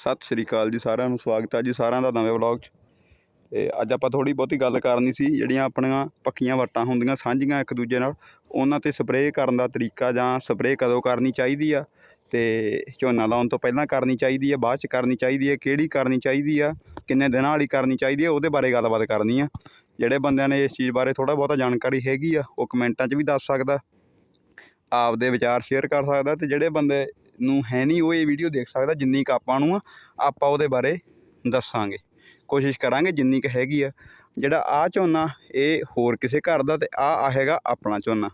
ਸਤਿ ਸ਼੍ਰੀ ਅਕਾਲ ਜੀ ਸਾਰਿਆਂ ਨੂੰ, ਸਵਾਗਤ ਹੈ ਜੀ ਸਾਰਿਆਂ ਦਾ ਨਵੇਂ ਵਲੌਗ 'ਚ। ਤੇ ਅੱਜ ਆਪਾਂ ਥੋੜੀ ਬਹੁਤੀ ਗੱਲ ਕਰਨੀ ਸੀ, ਜਿਹੜੀਆਂ ਆਪਣੀਆਂ ਪੱਕੀਆਂ ਵੱਟਾਂ ਹੁੰਦੀਆਂ, ਸਾਂਝੀਆਂ ਇੱਕ ਦੂਜੇ ਨਾਲ, ਉਹਨਾਂ ਤੇ ਸਪਰੇਅ ਕਰਨ ਦਾ ਤਰੀਕਾ ਜਾਂ ਸਪਰੇਅ ਕਦੋਂ ਕਰਨੀ ਚਾਹੀਦੀ ਆ, ਤੇ ਝੋਨਾ ਲਾਉਣ ਤੋਂ ਪਹਿਲਾਂ ਕਰਨੀ ਚਾਹੀਦੀ ਆ, ਬਾਅਦ 'ਚ ਕਰਨੀ ਚਾਹੀਦੀ ਹੈ ਕਿਹੜੀ ਕਰਨੀ ਚਾਹੀਦੀ ਆ, ਕਿੰਨੇ ਦਿਨਾਂ ਵਾਲੀ ਕਰਨੀ ਚਾਹੀਦੀ ਆ, ਉਹਦੇ ਬਾਰੇ ਗੱਲਬਾਤ ਕਰਨੀ ਆ। ਜਿਹੜੇ ਬੰਦਿਆਂ ਨੇ ਇਸ ਚੀਜ਼ ਬਾਰੇ ਥੋੜਾ ਬਹੁਤਾ ਜਾਣਕਾਰੀ ਹੈਗੀ ਆ, ਉਹ ਕਮੈਂਟਾਂ 'ਚ ਵੀ ਦੱਸ ਸਕਦਾ, ਆਪਦੇ ਵਿਚਾਰ ਸ਼ੇਅਰ ਕਰ ਸਕਦਾ, ਤੇ ਜਿਹੜੇ ਬੰਦੇ ਨੂੰ ਹੈ ਨਹੀਂ, ਉਹ ਇਹ ਵੀਡੀਓ ਦੇਖ ਸਕਦਾ ਜਿੰਨੀ ਕੁ ਆਪਾਂ ਨੂੰ ਆ, ਆਪਾਂ ਉਹਦੇ ਬਾਰੇ ਦੱਸਾਂਗੇ। ਕੋਸ਼ਿਸ਼ ਕਰਾਂਗੇ ਜਿੰਨੀ ਕੁ ਹੈਗੀ ਆ। ਜਿਹੜਾ ਆ ਝੋਨਾ, ਇਹ ਹੋਰ ਕਿਸੇ ਘਰ ਦਾ ਤੇ ਆ ਆ ਹੈਗਾ ਆਪਣਾ ਝੋਨਾ।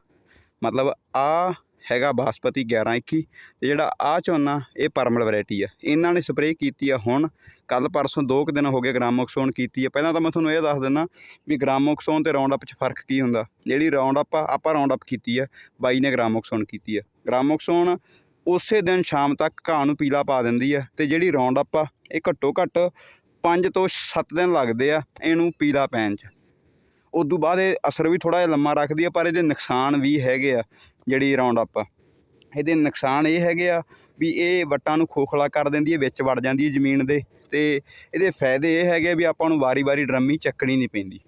ਮਤਲਬ ਆ ਹੈਗਾ ਬਾਸਪਤੀ 1121 ਤੇ ਜਿਹੜਾ ਆ ਝੋਨਾ, ਇਹ ਪਰਮਲ ਵੈਰਾਈਟੀ ਆ। ਇਹਨਾਂ ਨੇ ਸਪਰੇਅ ਕੀਤੀ ਆ ਹੁਣ ਕੱਲ ਪਰਸੋਂ ਦੋ ਕੁ ਦਿਨ ਹੋ ਗਏ ਗ੍ਰਾਮੋਕਸੋਨ ਕੀਤੀ ਆ। ਪਹਿਲਾਂ ਤਾਂ ਮੈਂ ਤੁਹਾਨੂੰ ਇਹ ਦੱਸ ਦਿੰਦਾ ਵੀ ਗ੍ਰਾਮੋਕਸੋਨ ਤੇ ਰਾਉਂਡ ਅਪ 'ਚ ਫ਼ਰਕ ਕੀ ਹੁੰਦਾ? ਜਿਹੜੀ ਰਾਉਂਡ ਅਪ ਆ, ਆਪਾਂ ਰਾਉਂਡ ਅਪ ਕੀਤੀ ਆ, ਬਾਈ ਨੇ ਗ੍ਰਾਮੋਕਸੋਨ ਕੀਤੀ ਆ। ਗ੍ਰਾਮੋਕਸੋਨ ਉਸੇ ਦਿਨ ਸ਼ਾਮ ਤੱਕ ਘਾਹ ਨੂੰ ਪੀਲਾ ਪਾ ਦਿੰਦੀ ਆ ਤੇ ਜਿਹੜੀ ਰੌਂਡ ਅਪ ਆ ਇਹ ਘੱਟੋ ਘੱਟ 5 ਤੋਂ 7 ਦਿਨ ਲੱਗਦੇ ਆ ਇਹਨੂੰ ਪੀਲਾ ਪੈਣ 'ਚ। ਉਦੋਂ ਬਾਅਦ ਇਹ ਅਸਰ ਵੀ ਥੋੜਾ ਜਿਹਾ ਲੰਮਾ ਰੱਖਦੀ ਆ, ਪਰ ਇਹਦੇ ਨੁਕਸਾਨ ਵੀ ਹੈਗੇ ਆ ਜਿਹੜੀ ਰੌਂਡ ਅਪ ਇਹਦੇ ਨੁਕਸਾਨ ਇਹ ਹੈਗੇ ਆ ਵੀ ਇਹ ਵੱਟਾਂ ਨੂੰ ਖੋਖਲਾ ਕਰ ਦਿੰਦੀ ਹੈ, ਵਿੱਚ ਵੜ ਜਾਂਦੀ ਹੈ ਜ਼ਮੀਨ ਦੇ ਤੇ ਇਹਦੇ ਫਾਇਦੇ ਇਹ ਹੈਗੇ ਵੀ ਆਪਾਂ ਨੂੰ ਵਾਰੀ-ਵਾਰੀ ਡਰਮੀ ਚੱਕਣੀ ਨਹੀਂ ਪੈਂਦੀ।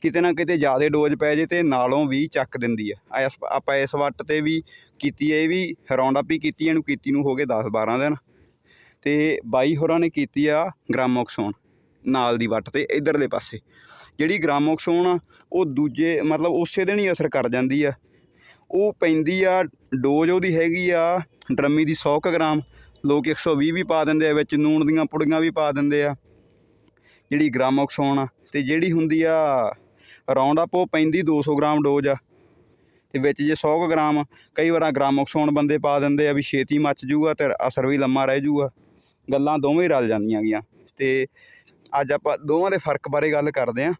ਕਿਤੇ ਨਾ ਕਿਤੇ ਜ਼ਿਆਦਾ ਡੋਜ਼ ਪੈ ਜੇ ਤੇ ਨਾਲੋਂ ਵੀ ਚੱਕ ਦਿੰਦੀ ਆ। ਇਸ ਆਪਾਂ ਇਸ ਵੱਟ ਤੇ ਵੀ ਕੀਤੀ ਹੈ ਇਹ ਵੀ ਰਾਉਂਡ ਅਪ ਹੀ ਕੀਤੀ ਇਹਨੂੰ ਕੀਤੀ ਨੂੰ ਹੋ ਗਏ 10 12 ਦਿਨ। ਤੇ ਬਾਈ ਹੋਰਾਂ ਨੇ ਕੀਤੀ ਆ ਗ੍ਰਾਮੋਕਸੋਨ ਨਾਲ ਦੀ ਵੱਟ ਤੇ ਇਧਰਲੇ ਪਾਸੇ। ਜਿਹੜੀ ਗ੍ਰਾਮੋਕਸੋਨ ਆ, ਉਹ ਦੂਜੇ ਮਤਲਬ ਉਸੇ ਦਿਨ ਹੀ ਅਸਰ ਕਰ ਜਾਂਦੀ ਆ। ਉਹ ਪੈਂਦੀ ਆ, ਡੋਜ਼ ਉਹਦੀ ਹੈਗੀ ਆ ਡਰਮੀ ਦੀ 100 ਕੁ ਗ੍ਰਾਮ। ਲੋਕ 120 ਵੀ ਪਾ ਦਿੰਦੇ ਆ, ਵਿੱਚ ਨੂਣ ਦੀਆਂ ਪੁੜੀਆਂ ਵੀ ਪਾ ਦਿੰਦੇ ਆ। ਜਿਹੜੀ ਗ੍ਰਾਮੋਕਸੋਨ ਆ, ਤੇ ਜਿਹੜੀ ਹੁੰਦੀ ਆ ਰਾਉਂਡ ਅਪ ਉਹ ਪੈਂਦੀ 200 ਗ੍ਰਾਮ ਡੋਜ਼ ਆ। ਤੇ ਵਿੱਚ ਜੇ 100 ਕੁ ਗ੍ਰਾਮ, ਕਈ ਵਾਰਾਂ ਗ੍ਰਾਮੋਕਸੋਨ ਬੰਦੇ ਪਾ ਦਿੰਦੇ ਆ ਵੀ ਛੇਤੀ ਮੱਚ ਜੂਗਾ ਤੇ ਅਸਰ ਵੀ ਲੰਮਾ ਰਹਿ ਜੂਗਾ। ਗੱਲਾਂ ਦੋਵੇਂ ਹੀ ਰਲ ਜਾਂਦੀਆਂ ਗੀਆਂ। ਤੇ ਅੱਜ ਆਪਾਂ ਦੋਵਾਂ ਦੇ ਫ਼ਰਕ ਬਾਰੇ ਗੱਲ ਕਰਦੇ ਆਂ।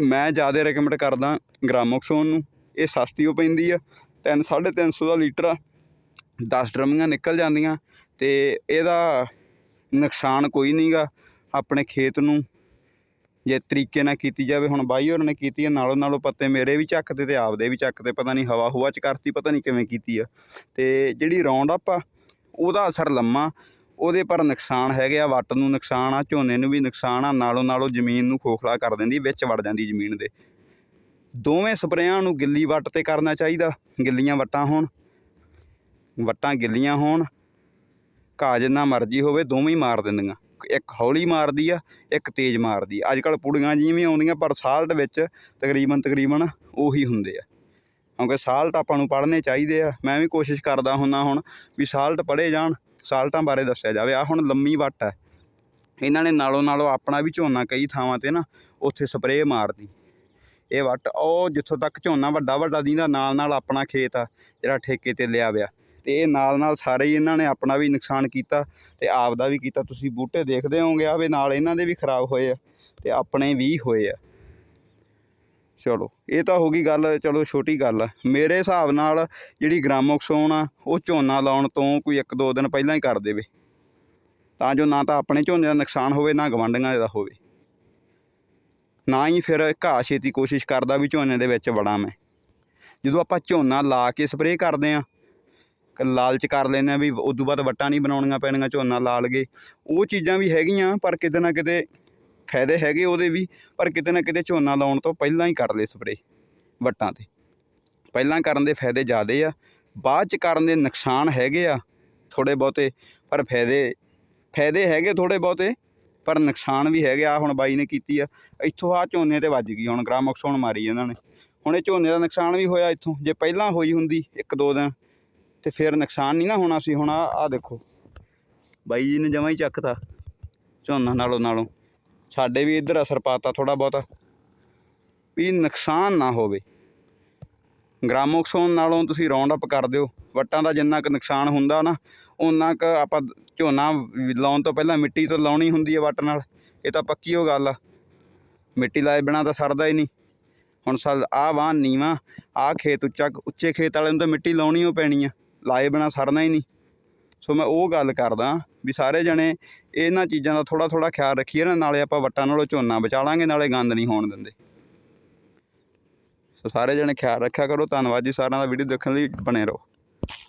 ਮੈਂ ਜ਼ਿਆਦਾ ਰეკਮੈਂਡ ਕਰਦਾ ਗ੍ਰਾਮੋਕਸੋਨ ਨੂੰ। ਇਹ ਸਸਤੀ ਹੋ ਪੈਂਦੀ ਆ, ਤਿੰਨ, ਸਾਢੇ ਤਿੰਨ ਸੌ ਦਾ ਲੀਟਰ ਆ। 10 ਡਰਮੀਆਂ ਨਿਕਲ ਜਾਂਦੀਆਂ ਤੇ ਇਹਦਾ ਨੁਕਸਾਨ ਕੋਈ ਨਹੀਂਗਾ ਆਪਣੇ ਖੇਤ ਨੂੰ ਜੇ ਤਰੀਕੇ ਨਾਲ ਕੀਤੀ ਜਾਵੇ, ਹੁਣ ਬਾਈ ਹੋਰ ਨੇ ਕੀਤੀ ਆ, ਨਾਲੋਂ ਨਾਲੋਂ ਪੱਤੇ ਮੇਰੇ ਵੀ ਚੱਕਦੇ ਤੇ ਆਪਦੇ ਵੀ ਚੱਕਦੇ, ਪਤਾ ਨਹੀਂ ਹਵਾ ਹੁਆ ਚ ਕਰਤੀ, ਪਤਾ ਨਹੀਂ ਕਿਵੇਂ ਕੀਤੀ ਆ। ਤੇ ਜਿਹੜੀ ਰੌਂਡ ਅਪ ਆ, ਉਹਦਾ ਅਸਰ ਲੰਮਾ, ਉਹਦੇ ਪਰ ਨੁਕਸਾਨ ਹੈਗੇ ਆ, ਵੱਟ ਨੂੰ ਨੁਕਸਾਨ ਆ, ਝੋਨੇ ਨੂੰ ਵੀ ਨੁਕਸਾਨ ਆ, ਨਾਲੋਂ ਨਾਲੋਂ ਜ਼ਮੀਨ ਨੂੰ ਖੋਖਲਾ ਕਰ ਦਿੰਦੀ, ਵਿੱਚ ਵੜ ਜਾਂਦੀ ਜ਼ਮੀਨ ਦੇ। ਦੋਵੇਂ ਸਪਰੇਆਂ ਨੂੰ ਗਿੱਲੀ ਵੱਟ ਤੇ ਕਰਨਾ ਚਾਹੀਦਾ, ਗਿੱਲੀਆਂ ਵੱਟਾਂ ਹੋਣ, ਵੱਟਾਂ ਗਿੱਲੀਆਂ ਹੋਣ, ਘਾਹ ਜਿੰਨਾ ਮਰਜ਼ੀ ਹੋਵੇ, ਦੋਵੇਂ ਹੀ ਮਾਰ ਦਿੰਦੀਆਂ। ਇੱਕ ਹੌਲੀ ਮਾਰਦੀ ਆ, ਇੱਕ ਤੇਜ਼ ਮਾਰਦੀ ਆ। ਅੱਜ ਕੱਲ੍ਹ ਪੁੜੀਆਂ ਜਿਵੇਂ ਆਉਂਦੀਆਂ, ਪਰ ਸਾਲਟ ਵਿੱਚ ਤਕਰੀਬਨ ਤਕਰੀਬਨ ਉਹੀ ਹੁੰਦੇ ਆ। ਕਿਉਂਕਿ ਸਾਲਟ ਆਪਾਂ ਨੂੰ ਪੜ੍ਹਨੇ ਚਾਹੀਦੇ ਆ। ਮੈਂ ਵੀ ਕੋਸ਼ਿਸ਼ ਕਰਦਾ ਹੁੰਦਾ ਹੁਣ ਵੀ ਸਾਲਟ ਪੜ੍ਹੇ ਜਾਣ ਸਾਲਟਾਂ ਬਾਰੇ ਦੱਸਿਆ ਜਾਵੇ। ਆ ਹੁਣ ਲੰਮੀ ਵੱਟ ਹੈ ਇਹਨਾਂ ਨੇ ਨਾਲੋਂ ਨਾਲੋਂ ਆਪਣਾ ਵੀ ਝੋਨਾ ਕਈ ਥਾਵਾਂ ਤੇ ਨਾ ਉੱਥੇ ਸਪਰੇਅ ਮਾਰਦੀ। ਇਹ ਵੱਟ ਉਹ ਜਿੱਥੋਂ ਤੱਕ ਝੋਨਾ ਵੱਡਾ ਵੱਡਾ ਦੀਂਦਾ ਨਾਲ ਨਾਲ ਆਪਣਾ ਖੇਤ ਆ, ਜਿਹੜਾ ਠੇਕੇ ਤੇ ਲਿਆ ਵਿਆ ਤੇ ਇਹ ਨਾਲ ਨਾਲ ਸਾਰੇ ਹੀ ਇਹਨਾਂ ਨੇ ਆਪਣਾ ਵੀ ਨੁਕਸਾਨ ਕੀਤਾ ਤੇ ਆਪ ਦਾ ਵੀ ਕੀਤਾ। ਤੁਸੀਂ ਬੂਟੇ ਦੇਖਦੇ ਹੋਵੋਗੇ ਆਵੇ ਨਾਲ ਇਹਨਾਂ ਦੇ ਵੀ ਖਰਾਬ ਹੋਏ ਆ ਤੇ ਆਪਣੇ ਵੀ ਹੋਏ ਆ। ਚਲੋ, ਇਹ ਤਾਂ ਹੋ ਗਈ ਗੱਲ, ਚਲੋ ਛੋਟੀ ਗੱਲ ਆ। ਮੇਰੇ ਹਿਸਾਬ ਨਾਲ ਜਿਹੜੀ ਗ੍ਰਾਮੋਕਸੋਨ ਆ, ਉਹ ਝੋਨਾ ਲਾਉਣ ਤੋਂ ਕੋਈ ਇੱਕ ਦੋ ਦਿਨ ਪਹਿਲਾਂ ਹੀ ਕਰ ਦੇਵੇ। ਤਾਂ ਜੋ ਨਾ ਤਾਂ ਆਪਣੇ ਝੋਨੇ ਦਾ ਨੁਕਸਾਨ ਹੋਵੇ, ਨਾ ਗਵਾਂਢੀਆਂ ਦਾ ਹੋਵੇ। ਨਾ ਹੀ ਫਿਰ ਘਾਹ ਛੇਤੀ ਕੋਸ਼ਿਸ਼ ਕਰਦਾ ਵੀ ਝੋਨੇ ਦੇ ਵਿੱਚ ਵੜਾਂ ਮੈਂ। ਜਦੋਂ ਆਪਾਂ ਝੋਨਾ ਲਾ ਕੇ ਸਪਰੇਅ ਕਰਦੇ ਆ ਲਾਲਚ ਕਰ ਲੈਂਦੇ ਆ ਵੀ ਉਦੋਂ ਬਾਅਦ ਵੱਟਾਂ ਨਹੀਂ ਬਣਾਉਣੀਆਂ ਪੈਣੀਆਂ, ਝੋਨਾ ਲਾ ਲਗੇ। ਉਹ ਚੀਜ਼ਾਂ ਵੀ ਹੈਗੀਆਂ, ਪਰ ਕਿਤੇ ਨਾ ਕਿਤੇ ਫਾਇਦੇ ਹੈਗੇ ਉਹਦੇ ਵੀ, ਪਰ ਕਿਤੇ ਨਾ ਕਿਤੇ ਝੋਨਾ ਲਾਉਣ ਤੋਂ ਪਹਿਲਾਂ ਹੀ ਕਰ ਲਏ ਸਪਰੇਅ ਵੱਟਾਂ ਤੇ। ਪਹਿਲਾਂ ਕਰਨ ਦੇ ਫਾਇਦੇ ਜ਼ਿਆਦੇ ਆ, ਬਾਅਦ ਚ ਕਰਨ ਦੇ ਨੁਕਸਾਨ ਹੈਗੇ ਆ ਥੋੜੇ ਬਹੁਤੇ, ਪਰ ਫਾਇਦੇ ਫਾਇਦੇ ਹੈਗੇ ਥੋੜੇ ਬਹੁਤੇ, ਪਰ ਨੁਕਸਾਨ ਵੀ ਹੈਗੇ। ਆ ਹੁਣ ਬਾਈ ਨੇ ਕੀਤੀ ਆ, ਇੱਥੋਂ ਆ ਝੋਨੇ ਤੇ ਵੱਜ ਗਈ, ਹੁਣ ਗ੍ਰਾਮੋਕਸੋਨ ਮਾਰੀ ਇਹਨਾਂ ਨੇ। ਹੁਣ ਇਹ ਝੋਨੇ ਦਾ ਨੁਕਸਾਨ ਵੀ ਹੋਇਆ ਇੱਥੋਂ, ਜੇ ਪਹਿਲਾਂ ਹੋਈ ਹੁੰਦੀ ਇੱਕ ਦੋ ਦਿਨ ਤੇ ਫਿਰ ਨੁਕਸਾਨ ਨਹੀਂ ਨਾ ਹੋਣਾ ਸੀ, ਹੁਣ ਆ ਆ ਦੇਖੋ। ਬਾਈ ਜੀ ਨੇ ਜਮਾਂ ਹੀ ਚੱਕਤਾ ਝੋਨਾ ਨਾਲੋਂ ਨਾਲੋਂ। ਸਾਡੇ ਵੀ ਇੱਧਰ ਅਸਰ ਪਾਤਾ ਥੋੜਾ ਬਹੁਤਾ, ਵੀ ਨੁਕਸਾਨ ਨਾ ਹੋਵੇ। ਗ੍ਰਾਮੋਕਸੋਨ ਨਾਲੋਂ ਤੁਸੀਂ ਰਾਉਂਡ ਅਪ ਕਰ ਦਿਓ, ਵੱਟਾਂ ਦਾ ਜਿੰਨਾ ਕੁ ਨੁਕਸਾਨ ਹੁੰਦਾ ਨਾ ਉਨਾ ਕੁ ਆਪਾਂ ਝੋਨਾ ਲਾਉਣ ਤੋਂ ਪਹਿਲਾਂ ਮਿੱਟੀ ਤੋਂ ਲਾਉਣੀ ਹੁੰਦੀ ਹੈ ਵੱਟ ਨਾਲ, ਇਹ ਤਾਂ ਪੱਕੀ ਉਹ ਗੱਲ ਆ। ਮਿੱਟੀ ਲਾਏ ਬਿਨਾਂ ਤਾਂ ਸਰਦਾ ਹੀ ਨਹੀਂ। ਹੁਣ ਸਲ ਆ ਵਾਹ ਨੀਵਾਂ ਆ ਖੇਤ ਉੱਚਾ, ਉੱਚੇ ਖੇਤ ਵਾਲੇ ਨੂੰ ਤਾਂ ਮਿੱਟੀ ਲਾਉਣੀ ਓ ਪੈਣੀ ਆ। ਲਾਏ ਬਿਨਾਂ ਸਰਨਾ ਹੀ ਨਹੀਂ। ਸੋ ਮੈਂ ਉਹ ਗੱਲ ਕਰਦਾ ਵੀ ਸਾਰੇ ਜਣੇ ਇਹਨਾਂ ਚੀਜ਼ਾਂ ਦਾ ਥੋੜਾ ਥੋੜਾ ਖਿਆਲ ਰੱਖੀਏ ਨਾ, ਨਾਲੇ ਆਪਾਂ ਵੱਟਾਂ ਨਾਲੋਂ ਝੋਨਾ ਬਚਾ ਲਾਂਗੇ, ਨਾਲੇ ਗੰਦ ਨਹੀਂ ਹੋਣ ਦਿੰਦੇ। ਸੋ ਸਾਰੇ ਜਣੇ ਖਿਆਲ ਰੱਖਿਆ ਕਰੋ। ਧੰਨਵਾਦ ਜੀ ਸਾਰਿਆਂ ਦਾ। ਵੀਡੀਓ ਦੇਖਣ ਲਈ ਬਣੇ ਰਹੋ।